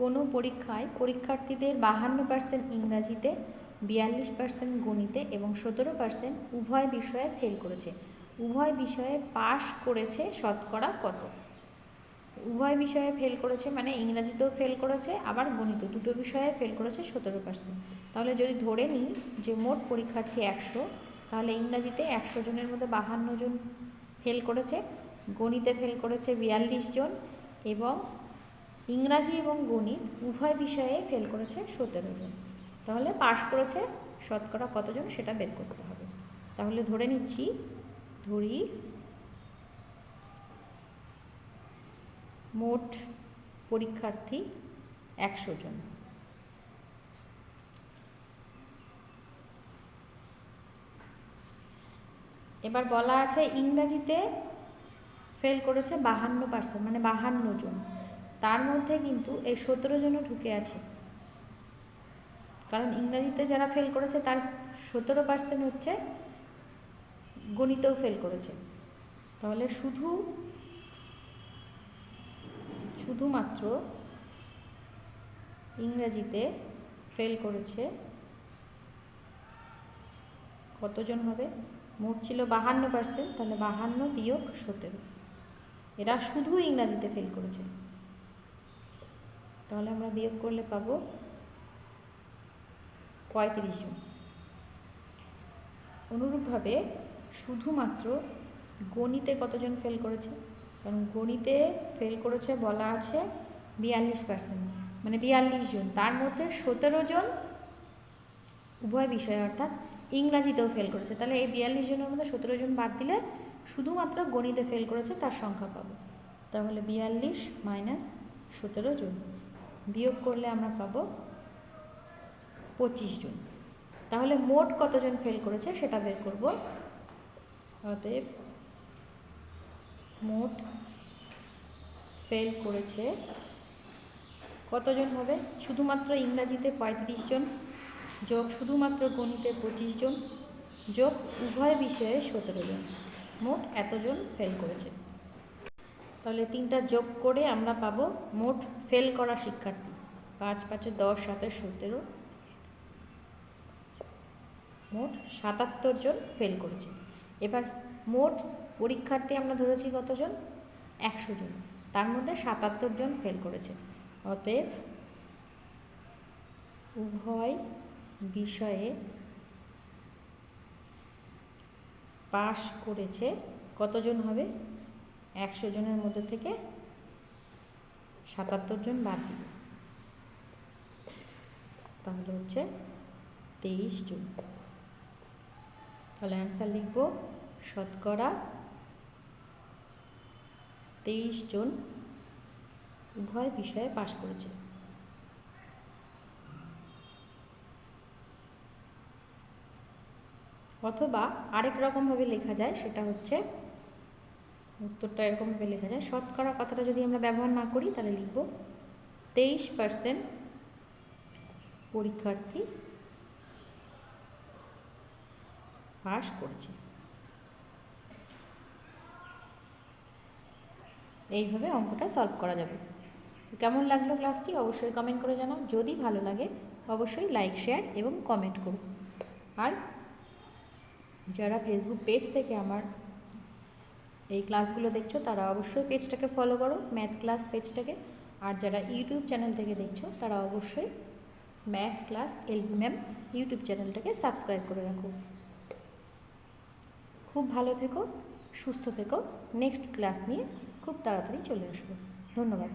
কোনো পরীক্ষায় পরীক্ষার্থীদের বাহান্ন পার্সেন্ট ইংরাজিতে, বিয়াল্লিশ পার্সেন্ট গণিতে এবং সতেরো পার্সেন্ট উভয় বিষয়ে ফেল করেছে। উভয় বিষয়ে পাশ করেছে শতকরা কত? উভয় বিষয়ে ফেল করেছে মানে ইংরাজিতেও ফেল করেছে, আবার গণিত দুটো বিষয়ে ফেল করেছে সতেরো পার্সেন্ট তাহলে যদি ধরে নিই যে মোট পরীক্ষার্থী একশো, তাহলে ইংরাজিতে একশো জনের মধ্যে বাহান্ন জন ফেল করেছে, গণিতে ফেল করেছে বিয়াল্লিশ জন এবং ইংরাজি এবং গণিত উভয় বিষয়ে ফেল করেছে সতেরো জন। তাহলে পাশ করেছে শতকরা কতজন সেটা বের করতে হবে। তাহলে ধরে নিচ্ছি, ধরি মোট পরীক্ষার্থী একশো জন। এবার বলা আছে ইংরাজিতে ফেল করেছে বাহান্ন পার্সেন্ট মানে বাহান্ন জন। তার মধ্যে কিন্তু এই সতেরো জনও ঢুকে আছে। কারণ ইংরাজিতে যারা ফেল করেছে, তার সতেরো পার্সেন্ট হচ্ছে গণিতেও ফেল করেছে। তাহলে শুধু, শুধুমাত্র ইংরাজিতে ফেল করেছে কতজন হবে? মোট ছিল বাহান্ন পার্সেন্ট তাহলে বাহান্ন বিয়োগ সতেরো। এরা শুধু ইংরাজিতে ফেল করেছে। তাহলে আমরা বিয়োগ করলে পাবো পঁয়ত্রিশ জন। অনুরূপভাবে শুধুমাত্র গণিতে কতজন ফেল করেছে? কারণ গণিতে ফেল করেছে বলা আছে বিয়াল্লিশ পার্সেন্ট মানে বিয়াল্লিশ জন। তার মধ্যে সতেরো জন উভয় বিষয়ে, অর্থাৎ ইংরাজিতেও ফেল করেছে। তাহলে এই বিয়াল্লিশ জনের মধ্যে সতেরো জন বাদ দিলে শুধুমাত্র গণিতে ফেল করেছে, তার সংখ্যা পাবো। তাহলে বিয়াল্লিশ মাইনাস সতেরো জন। বিয়োগ করলে আমরা পাবো পঁচিশ জন। তাহলে মোট কতজন ফেল করেছে সেটা বের করব। অতএব মোট ফেল করেছে কতজন হবে? শুধুমাত্র ইংরাজিতে পঁয়ত্রিশ জন, যোগ শুধুমাত্র গণিতে পঁচিশ জন, যোগ উভয় বিষয়ে সতেরো জন। মোট এতজন ফেল করেছে। তাহলে তিনটা যোগ করে আমরা পাবো মোট ফেল করা শিক্ষার্থী। পাঁচ পাঁচে দশ, সাতের সতেরো। মোট সাতাত্তর জন ফেল করেছে। এবার মোট পরীক্ষার্থী আমরা ধরেছি কতজন? একশো জন। তার মধ্যে সাতাত্তর জন ফেল করেছে। অতএব উভয় বিষয়ে পাশ করেছে কতজন হবে? একশো জনের মধ্যে থেকে সাতাত্তর জন বাদ দিল তাহলে হচ্ছে তেইশ জন। তাহলে অ্যান্সার লিখব, শতকরা তেইশ জন উভয় বিষয়ে পাশ করেছে। অথবা আরেক রকমভাবে লেখা যায়, সেটা হচ্ছে উত্তরটা এরকমভাবে লেখা যায়। শতকরা কথাটা যদি আমরা ব্যবহার না করি, তাহলে লিখব, তেইশ পার্সেন্ট পরীক্ষার্থী পাশ করেছে। এইভাবে অঙ্কটা সলভ করা যাবে। কেমন লাগল ক্লাসটি? অবশ্যই কমেন্ট করে জানাও। যদি ভালো লাগে, অবশ্যই লাইক, শেয়ার এবং কমেন্ট করুন। আর যারা ফেসবুক পেজ থেকে আমার এই ক্লাসগুলো দেখছ, তারা অবশ্যই পেজটাকে ফলো করো ম্যাথ ক্লাস পেজটাকে। আর যারা ইউটিউব চ্যানেল থেকে দেখছ, তারা অবশ্যই math class L ma'am YouTube চ্যানেলটাকে সাবস্ক্রাইব করে রাখো। খুব ভালো থেকো, সুস্থ থেকো। নেক্সট ক্লাস নিয়ে খুব তাড়াতাড়ি চলে আসব। ধন্যবাদ।